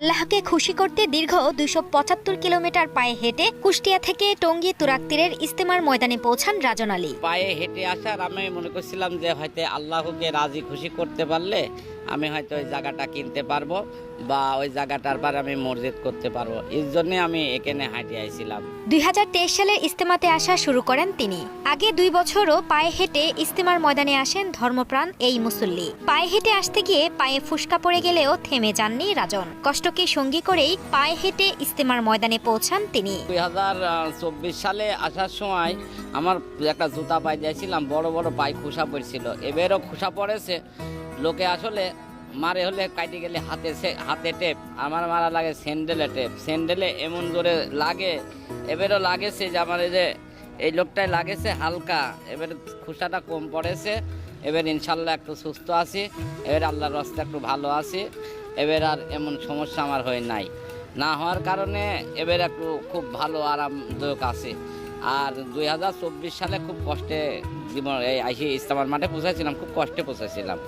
আল্লাহকে খুশি করতে দীর্ঘ দুইশো পঁচাত্তর কিলোমিটার পায়ে হেঁটে কুষ্টিয়া থেকে টঙ্গী তুরাক্তীরের ইস্তেমার ময়দানে পৌঁছান রাজন আলী। পায়ে হেঁটে আসার আমি মনে করছিলাম যে হয়তো আল্লাহকে রাজি খুশি করতে পারলে আমি হয়তো ওই জায়গাটা কিনতে পারব বা ওই জায়গাটার পর আমি মসজিদ করতে পারব। এর জন্যে আমি এখানে হাঁটে আইছিলাম। দুই সালের ইস্তেমাতে আসা শুরু করেন তিনি। আগে দুই বছরও পায়ে হেঁটে ইস্তেমার ময়দানে আসেন ধর্মপ্রাণ এই মুসল্লি। পায়ে হেঁটে আসতে গিয়ে পায়ে ফুসকা পড়ে গেলেও থেমে যাননি রাজন। কষ্টকে সঙ্গী করেই পায়ে হেঁটে ইস্তেমার ময়দানে পৌঁছান তিনি। দুই হাজার চব্বিশ সালে আসার সময় আমার একটা জুতা পাই দিয়েছিলাম বড় বড় পাই খুসা পড়ছিল। এবারও খুসা পড়েছে। লোকে আসলে মারে হলে কাটি গেলে হাতে হাতে টেপ, আমার মারা লাগে স্যান্ডেলে টেপ। স্যান্ডেলে এমন জোরে লাগে, এবারও লাগেছে যে আমার যে, এই লোকটাই লাগেছে হালকা। এবার খুসাটা কম পড়েছে, এবার ইনশাল্লাহ একটু সুস্থ আছি, এবার আল্লাহর রাস্তা একটু ভালো আছি, এবার আর এমন সমস্যা আমার হয় নাই। না হওয়ার কারণে এবার একটু খুব ভালো, আরামদায়ক আছে। আর দুই হাজার চব্বিশ সালে খুব কষ্টে জীবন এই আইসি ইস্তামার মাঠে পৌঁছেছিলাম খুব কষ্টে পৌঁছেছিলাম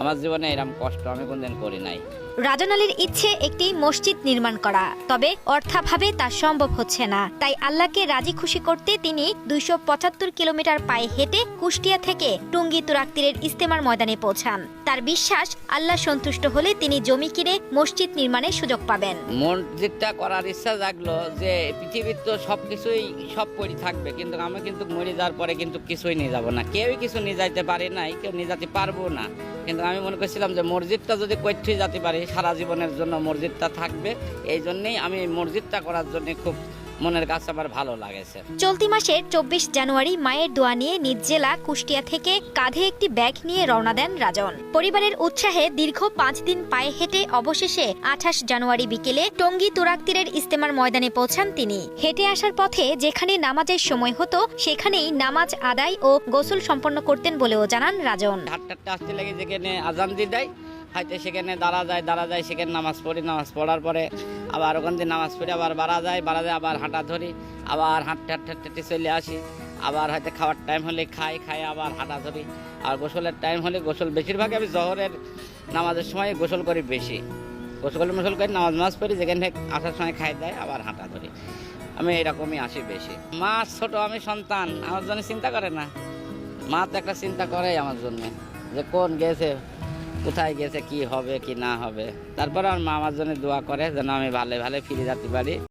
আমার জীবনে এরকম কষ্ট আমি কোনদিন করি নাই। রাজন আলীর ইচ্ছে একটি মসজিদ নির্মাণ করা তবে অর্থাভাবে তা সম্ভব হচ্ছে না। তাই আল্লাহকে রাজি খুশি করতে তিনি দুইশো পঁচাত্তর কিলোমিটার পায়ে হেঁটে কুষ্টিয়া থেকে টুঙ্গি তুরাক্তীরের ইস্তেমার ময়দানে পৌঁছান। তার বিশ্বাস আল্লাহ সন্তুষ্ট হলে তিনি জমি কিনে মসজিদ নির্মাণের সুযোগ পাবেন। মসজিদটা করার ইচ্ছা জাগলো যে পৃথিবীর তো সবকিছুই সব পরি থাকবে কিন্তু আমি কিন্তু মরে যাওয়ার পরে কিন্তু কিছুই নিয়ে যাব না। কেউই কিছু নিয়ে যাইতে পারে নাই, কেউ নিয়ে যেতে পারব না। কিন্তু আমি মনে করছিলাম যে মসজিদটা যদি কৈঠে যেতে পারি, সারা জীবনের জন্য মসজিদটা থাকবে। এই জন্যেই আমি মসজিদটা করার জন্য খুব মনের কাছে আমার ভালো লাগেছে। চলতি মাসের চব্বিশ জানুয়ারি মায়ের দোয়া নিয়ে নিজ জেলা কুষ্টিয়া থেকে কাঁধে একটি ব্যাগ নিয়ে রওনা দেন রাজন। পরিবারের উৎসাহে দীর্ঘ পাঁচ দিন পায়ে হেঁটে অবশেষে আঠাশ জানুয়ারি বিকেলে টঙ্গী তুরাক্তীরের ইস্তেমার ময়দানে পৌঁছান তিনি। হেঁটে আসার পথে যেখানে নামাজের সময় হতো সেখানেই নামাজ আদায় ও গোসল সম্পন্ন করতেন বলেও জানান রাজন। হাটটা আসতে লেগে যেখানে আজান দিয়ে দেয় হয়তো সেখানে দাঁড়া যায় দাঁড়া যায় সেখানে নামাজ পড়ি, নামাজ পড়ার পরে আবার ওখান থেকে নামাজ পড়ে আবার বাড়া যায় বাড়া যায় আবার হাঁটা ধরি, আবার হাঁটতে হাঁটতে হাঁটতে চলে আসি। আবার হয়তো খাওয়ার টাইম হলে খাই খাই, আবার হাঁটা ধরি। আর গোসলের টাইম হলে গোসল, বেশিরভাগ আমি জহরের নামাজের সময় গোসল করি বেশি। গোসল মোসল করি নামাজ নামাজ পড়ি, যেখানে আসার সময় খাই, দেয়, আবার হাঁটা ধরি। আমি এরকমই আসি বেশি। মা ছোট, আমি সন্তান, আমার জন্য চিন্তা করে না। মা তো একটা চিন্তা করে আমার জন্য, যে কোন গেছে? কোথায় গেছে, কি হবে, কি না হবে। তারপর আমার মা আমার জন্য দোয়া করে যেন আমি ভালো ভালো ফিরে যেতে পারি।